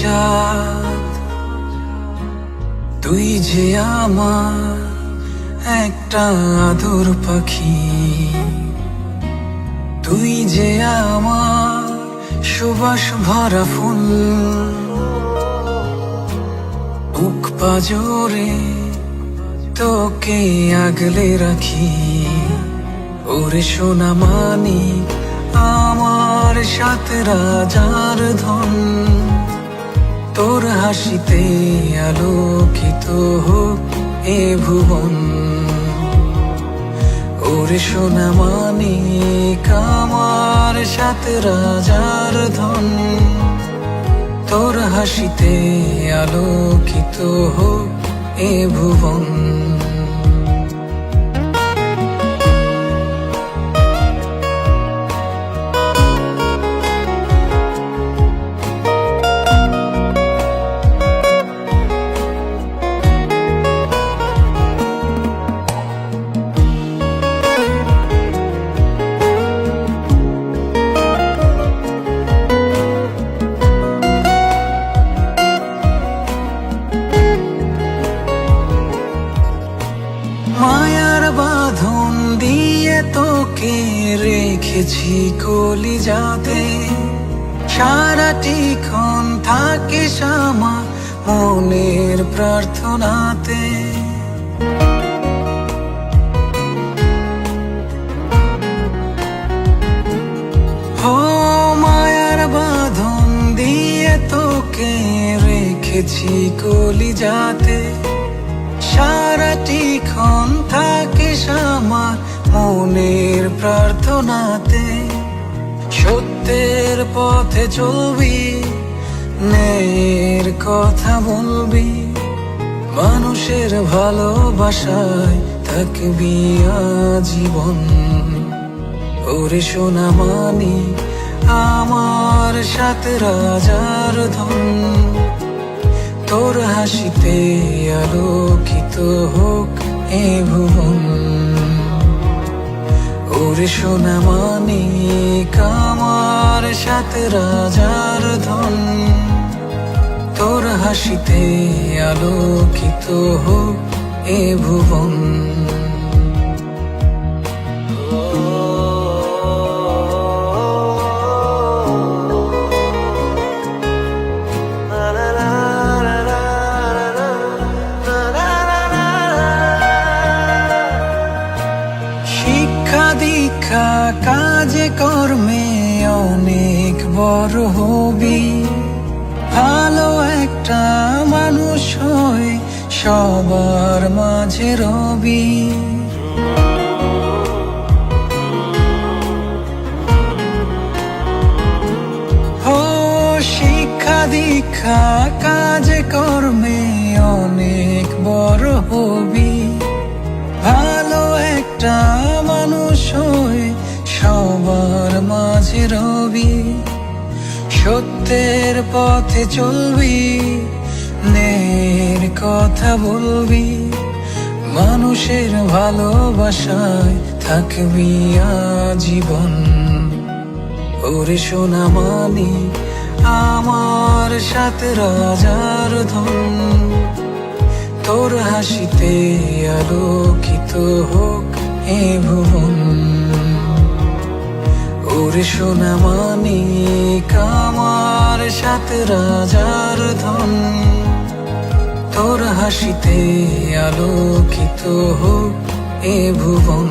চাঁদ তুই যে আমার একটা আদর পাখি, তুই যে আমার সুবাস ভরা ফুল, বুক পাজরে তোকে আগলে রাখি। ওরে সোনা মানি আমার সাথে রাজার ধন। তোর হাসিতে আলোকিত হোক এ ভুবন। ওরে সোনা মানি কামার সাথে রাজার ধন। তোর হাসিতে আলোকিত হোক এ ভুবন। তোকে রেখেছি কলি যাতে সারাটি ক্ষণ থাকিস আমার মনের প্রার্থনাতে। হো মায়ার বাঁধন দিয়ে তোকে রেখেছি কলি যাতে সারাটি ক্ষণ থাকে আমার মনের প্রার্থনাতে সত্যের পথে চলবি, ন্যায়ের কথা বলবি, মানুষের ভালোবাসায় থাকবি আজীবন। ওরে সোনা মানি, আমার সাথে রাজার ধন। তোর হাসিতে আলোকিত হোক এ ভুবন সোনা মানি কামার সাথে রাজার ধন। তোর হাসিতে আলোকিত হোক এ ভুবন। কাজে কর্মে অনেক বড় হবি। ভালো একটা মানুষ হয়ে সবার মাঝে রবি। ও শিক্ষা দীক্ষা, কাজে কর্মে অনেক বড় হবি। সত্যের পথে চলবি নের কথা বলবি, মানুষের ভালোবাসায় থাকবি আজীবন। ওরে সোনা মানি, আমার সাথে রাজার ধন। তোর হাসিতে আলোকিত হোক এ ভুবন। ওরে সোনা মানি কামার সাথে রাজার ধন। তোর হাসিতে আলোকিত হোক এ ভুবন।